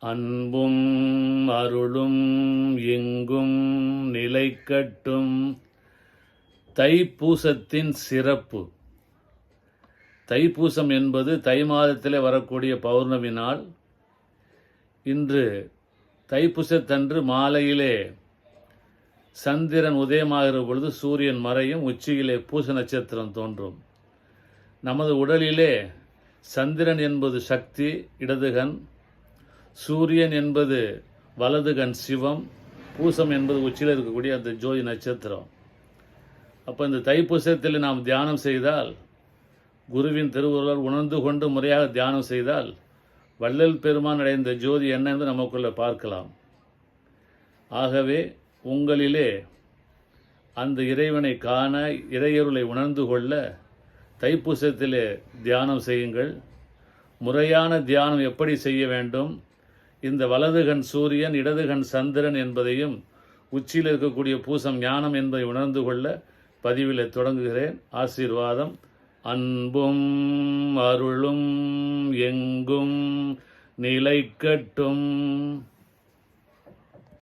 அன்பும் அருளும் எங்கும் நிலைக்கட்டும். தைப்பூசத்தின் சிறப்பு. தைப்பூசம் என்பது தை மாதத்திலே வரக்கூடிய பௌர்ணமி நாள். இன்று தைப்பூசத்தன்று மாலையிலே சந்திரன் உதயமாகிற பொழுது சூரியன் மறையும் உச்சியிலே பூச நட்சத்திரம் தோன்றும். நமது உடலிலே சந்திரன் என்பது சக்தி இடதுகன் சூரியன் என்பது வலதுகண் சிவம் பூசம் என்பது உச்சியில் இருக்கக்கூடிய அந்த ஜோதி நட்சத்திரம். அப்போ இந்த தைப்பூசத்தில் நாம் தியானம் செய்தால் குருவின் திருவுருளால் உணர்ந்து கொண்டு முறையாக தியானம் செய்தால் வள்ளல் பெருமான் அடைந்த ஜோதி என்ன என்று நமக்குள்ள பார்க்கலாம். ஆகவே உங்களிலே அந்த இறைவனை காண இறையருளை உணர்ந்து கொள்ள தைப்பூசத்திலே தியானம் செய்யுங்கள். முறையான தியானம் எப்படி செய்ய வேண்டும்? இந்த வலதுகண் சூரியன் இடதுகண் சந்திரன் என்பதையும் உச்சியில் இருக்கக்கூடிய பூசம் ஞானம் என்பதை உணர்ந்து கொள்ள பதிவில் தொடங்குகிறேன். ஆசீர்வாதம். அன்பும் அருளும் எங்கும் நிலைக்கட்டும்.